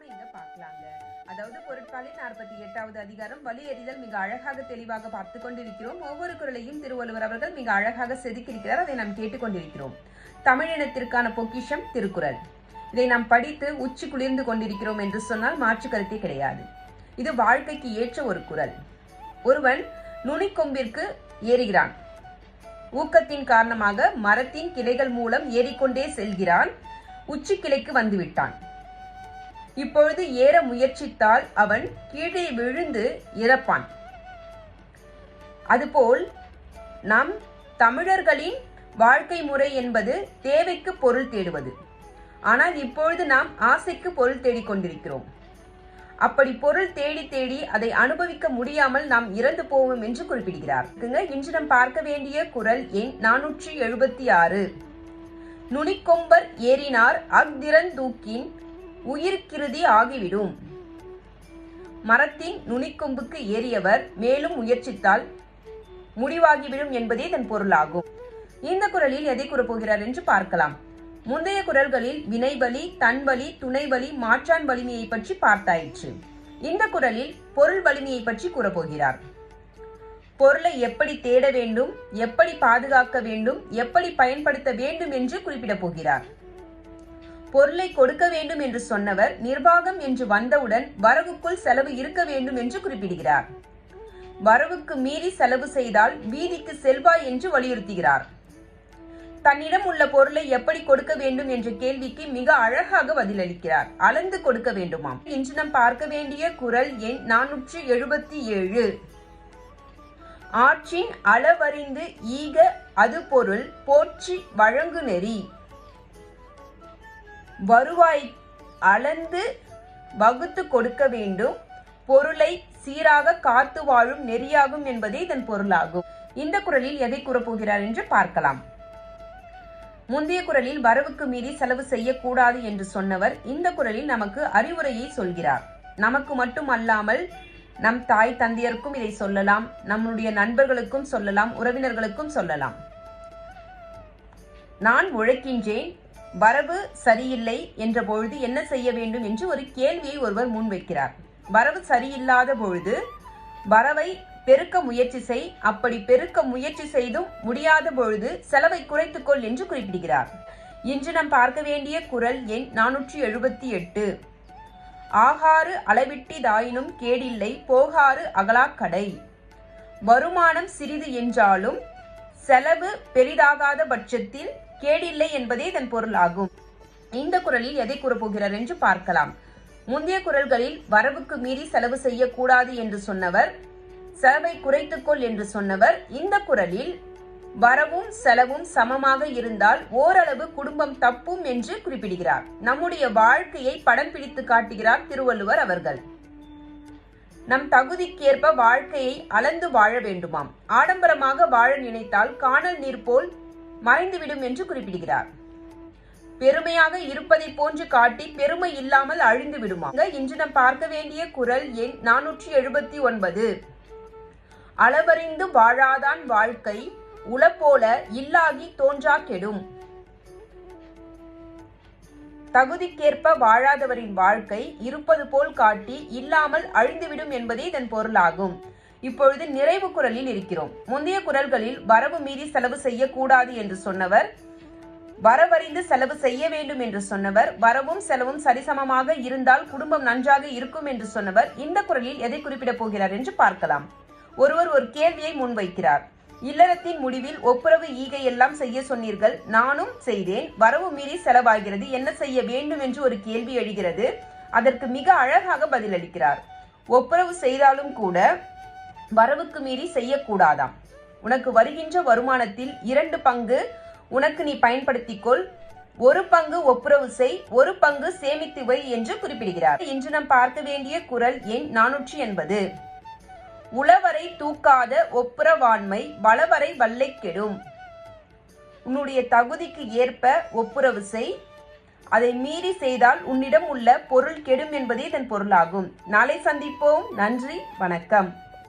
நாம இங்க பார்க்கலாங்க அதாவது பொருட்பாலின் நாற்பத்தி எட்டாவது அதிகாரம் வலி எறிதல் மிக அழகாக தெளிவாக பார்த்து கொண்டிருக்கிறோம். ஒவ்வொரு குரலையும் திருவள்ளுவர் அவர்கள் மிக அழகாக செதுக்கியிருக்கிறார். அதை நாம் கேட்டுக்கொண்டிருக்கிறோம் தமிழினத்திற்கான பொக்கிஷம் திருக்குறள். இதை நாம் படித்து உச்சி குளிர்ந்து கொண்டிருக்கிறோம் என்று சொன்னால் மாற்று கருத்தே கிடையாது. இது வாழ்க்கைக்கு ஏற்ற ஒரு குரல். ஒருவன் நுனிக்கொம்பிற்கு ஏறுகிறான். ஊக்கத்தின் காரணமாக மரத்தின் கிளைகள் மூலம் ஏறிக்கொண்டே செல்கிறான். உச்சி கிளைக்கு வந்துவிட்டான். இப்பொழுது ஏற முயற்சித்தால் அவன் கீழே விழுந்து இறப்பான். அதுபோல் நம் தமிழர்களின் வாழ்க்கை முறை என்பது தேவைக்கு பொருள் தேடுவது. ஆனால் இப்பொழுது நாம் ஆசைக்கு பொருள் தேடிக் கொண்டிருக்கிறோம். அப்படி பொருள் தேடி தேடி அதை அனுபவிக்க முடியாமல் நாம் இறந்து போவோம் என்று குறிப்பிடுகிறார். இன்று நாம் பார்க்க வேண்டிய குரல் எண் நானூற்றி எழுபத்தி ஆறு. நுனிக்கொம்பர் ஏறினார் அக்திறந்தூக்கின் உயிர்க்கிருதி ஆகிவிடும். மரத்தின் நுனிக்கொம்புக்கு ஏறியவர் மேலும் முயற்சித்தால் முடிவாகிவிடும் என்பதே இதன் பொருளாகும். இந்த குரலில் எதை கூறப்போகிறார் என்று பார்க்கலாம். முந்தைய குரல்களில் வினைபலி தன்வலி துணைவலி மாற்றான் வலிமையை பற்றி பார்த்தாயிற்று. இந்த குரலில் பொருள் வலிமையை பற்றி கூறப்போகிறார். பொருளை எப்படி தேட வேண்டும் எப்படி பாதுகாக்க வேண்டும் எப்படி பயன்படுத்த வேண்டும் என்று குறிப்பிடப் போகிறார். பொருளை கொடுக்க வேண்டும் என்று சொன்னவர் நிர்வாகம் என்று வந்தவுடன் வரவுக்குள் செலவு இருக்க வேண்டும் என்று குறிப்பிடுகிறார். வரவுக்கு மீறி செலவு செய்தால் வீதிக்கு செல்வாய் என்று வலியுறுத்துகிறார். தன்னிடம் உள்ள பொருளை எப்படி கொடுக்க வேண்டும் என்ற கேள்விக்கு மிக அழகாக பதிலளிக்கிறார். அளந்து கொடுக்க வேண்டுமாம். இன்று நாம் பார்க்க வேண்டிய குரல் எண் நானூற்று எழுபத்தி ஏழு ஆற்றின் அளவறிந்து ஈக அது பொருள் போற்றி வழங்கு நெறி. வருவாய் அளந்து வகுத்து கொடுக்க வேண்டும். பொருளை சீராக காத்து வாழும் நெறியாகும் என்பதே இதன் பொருளாகும். இந்த குரலில் எதை கூறப்போகிறார் என்று பார்க்கலாம். முந்தைய குரலில் வரவுக்கு மீறி செலவு செய்யக்கூடாது என்று சொன்னவர் இந்த குரலில் நமக்கு அறிவுரையை சொல்கிறார். நமக்கு மட்டும் அல்லாமல் நம் தாய் தந்தையருக்கும் இதை சொல்லலாம் நம்முடைய நண்பர்களுக்கும் சொல்லலாம் உறவினர்களுக்கும் சொல்லலாம். நான் உழைக்கின்றேன் வரவு சரியில்லை என்ற பொழுது என்ன செய்ய வேண்டும் என்று ஒரு கேள்வியை ஒருவர் முன்வைக்கிறார் வரவு சரியில்லாத பொழுது வரவை பெருக்க முயற்சி செய். அப்படி பெருக்க முயற்சி செய்தும் முடியாத பொழுது செலவை குறைத்துக்கொள் என்று குறிப்பிடுகிறார். இன்று நாம் பார்க்க வேண்டிய குரல் எண் நானூற்றி எழுபத்தி எட்டு. ஆகாறு அளவிட்டிதாயினும் கேடில்லை போகாறு அகலாக்கடை. வருமானம் சிறிது என்றாலும் செலவு பெரிதாகாத பட்சத்தில் கேடில்லை என்பதே இதன் பொருள் ஆகும் இந்த குரலில் எதை கூறப்போகிறார் என்று பார்க்கலாம். முந்தைய குரல்களில் வரவுக்கு மீறி செலவு செய்யக்கூடாது என்று சொன்னவர் செலவை குறைத்துக்கொள் என்று சொன்னவர் இந்த குரலில் வரவும் செலவும் சமமாக இருந்தால் ஓரளவு குடும்பம் தப்பும் என்று குறிப்பிடுகிறார். நம்முடைய வாழ்க்கையை படம் பிடித்து காட்டுகிறார் திருவள்ளுவர் அவர்கள். நம் தகுதிக்கேற்ப வாழ்க்கையை அளந்து வாழ வேண்டுமாம். ஆடம்பரமாக வாழ நினைத்தால் காணல் நீர் போல் மறைந்துவிடும் என்று குறிப்பிடுகிறார். பெருமையாக இருப்பதை போன்று காட்டி பெருமை இல்லாமல் அழிந்து விடுமா இன்று நாம் பார்க்க வேண்டிய குரல் எண் நானூற்றி எழுபத்தி ஒன்பது. அளவறிந்து வாழாதான் வாழ்க்கை உளப்போல இல்லாகி தோன்றா கெடும். தகுதிக்கேற்ப வாழாதவரின் வாழ்க்கை இருப்பது போல் காட்டி இல்லாமல் அழிந்துவிடும் என்பதே இதன் பொருளாகும். இப்பொழுது நிறைவு குரலில் இருக்கிறோம். முந்தைய குரல்களில் வரவு மீறி செலவு செய்யக்கூடாது என்று சொன்னவர் வரவறிந்து செலவு செய்ய வேண்டும் என்று சொன்னவர் வரவும் செலவும் சரிசமமாக இருந்தால் குடும்பம் நன்றாக இருக்கும் என்று சொன்னவர் இந்த குரலில் எதை குறிப்பிடப் போகிறார் என்று பார்க்கலாம். ஒருவர் ஒரு கேள்வியை முன்வைக்கிறார். இல்லறத்தின் முடிவில் ஒப்புரவு ஈகை எல்லாம் செய்ய சொன்னீர்கள் நானும் செய்தேன் வரவு மீறி செலவாகிறது என்ன செய்ய வேண்டும் என்று ஒரு கேள்வி எழுகிறது அதற்கு மிக அழகாக பதிலளிக்கிறார். ஒப்புரவு செய்தாலும் கூட வரவுக்கு மீறி செய்யக்கூடாதாம். உனக்கு வருகின்ற வருமானத்தில் இரண்டு பங்கு உனக்கு நீ பயன்படுத்திக்கொள். ஒரு பங்கு ஒப்புரவு செய் ஒரு பங்கு சேமித்து வை என்று குறிப்பிடுகிறார். இன்று நாம் பார்க்க வேண்டிய குரல் எண் நானூற்றி எண்பது. உளவரை தூக்காத ஒப்புரவாண்மை வளவரை வல்லை கெடும் உன்னுடைய தகுதிக்கு ஏற்ப ஒப்புரவு செய். அதை மீறி செய்தால் உன்னிடம் உள்ள பொருள் கெடும் என்பதே இதன் பொருளாகும். நாளை சந்திப்போம். நன்றி வணக்கம்.